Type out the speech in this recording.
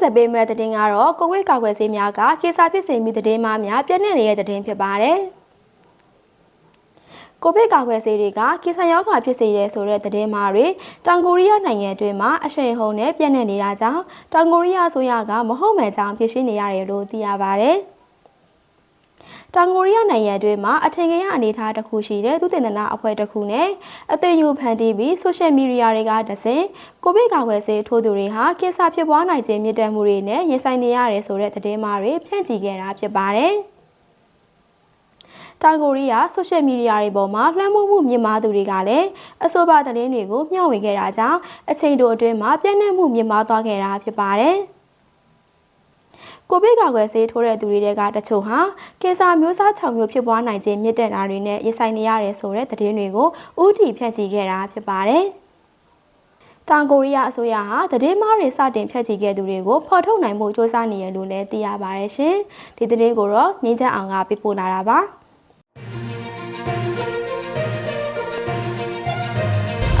ဆက်ပေးမဲ့သတင်းကတော့ကိုဝိတ်ကာကွယ်ဆေးများကကေစာဖြစ်စေမိသတင်းမှများပြည့်နေနေတဲ့သတင်းဖြစ်ပါတယ်။ကိုဗစ်ကာကွယ်ဆေးတွေကကေဆန်ရောဂါဖြစ်စေရဲဆိုတဲ့သတင်းမှာတွေတောင်ကိုရီးယားနိုင်ငံအတွင်းမှာအရှိန်ဟုန်နဲ့ပြန့်နှံ့နေတာကြောင့်တောင်ကိုရီးယားအစိုးရကမဟုတ်မှန်ကြောင်းဖြစ်ရှင်းနေရတယ်လို့သိရပါတယ်။ တောင်ကိုရီးယားနိုင်ငံအတွင်းမှာအထင်ကြီးအနေအထားတစ်ခုရှိတဲ့သူတင်ဒနာအဖွဲ့တစ်ခုနဲ့အသွင်ယူဖန်တီးပြီးဆိုရှယ်မီဒီယာတွေကတဆင့်ကိုဗစ်ကာကွယ်ဆေးထိုးသူတွေဟာကင်ဆာဖြစ်ပွားနိုင်ခြင်းမြင့်တက်မှုတွေနဲ့ရင်ဆိုင်နေရတယ်ဆိုတဲ့သတင်းမှာတွေဖြန့်ချီခဲ့တာဖြစ်ပါတယ်။တောင်ကိုရီးယားဆိုရှယ်မီဒီယာတွေပေါ်မှာလွှမ်းမိုးမှုမြင့်မားသူတွေကလည်းအဆိုပါသတင်းတွေကိုမျှဝေခဲ့တာကြောင့်အချိန်တိုအတွင်းမှာပြန့်နှံ့မှုမြင့်မားသွားခဲ့တာဖြစ်ပါတယ်။ ကိုဗစ်ကာကွယ်ဆေးထိုးတဲ့သူတွေကတချို့ဟာကင်ဆာမျိုးစား6မျိုးဖြစ်ပွားနိုင်ခြင်းမြင့်တက်တာတွေနဲ့ရင်ဆိုင်နေရတယ်ဆိုတဲ့သတင်းတွေကိုဥတီဖြန့်ချီခဲ့တာဖြစ်ပါတယ်။တောင်ကိုရီးယားအစိုးရဟာသတင်းမှားတွေစတင်ဖြန့်ချီခဲ့သူတွေကိုဖော်ထုတ်နိုင်မှုစ조사နေရလို့လည်းသိရပါတယ်ရှင်။ဒီသတင်းကိုတော့ငင်းချက်အောင်ကပြပို့လာတာပါ။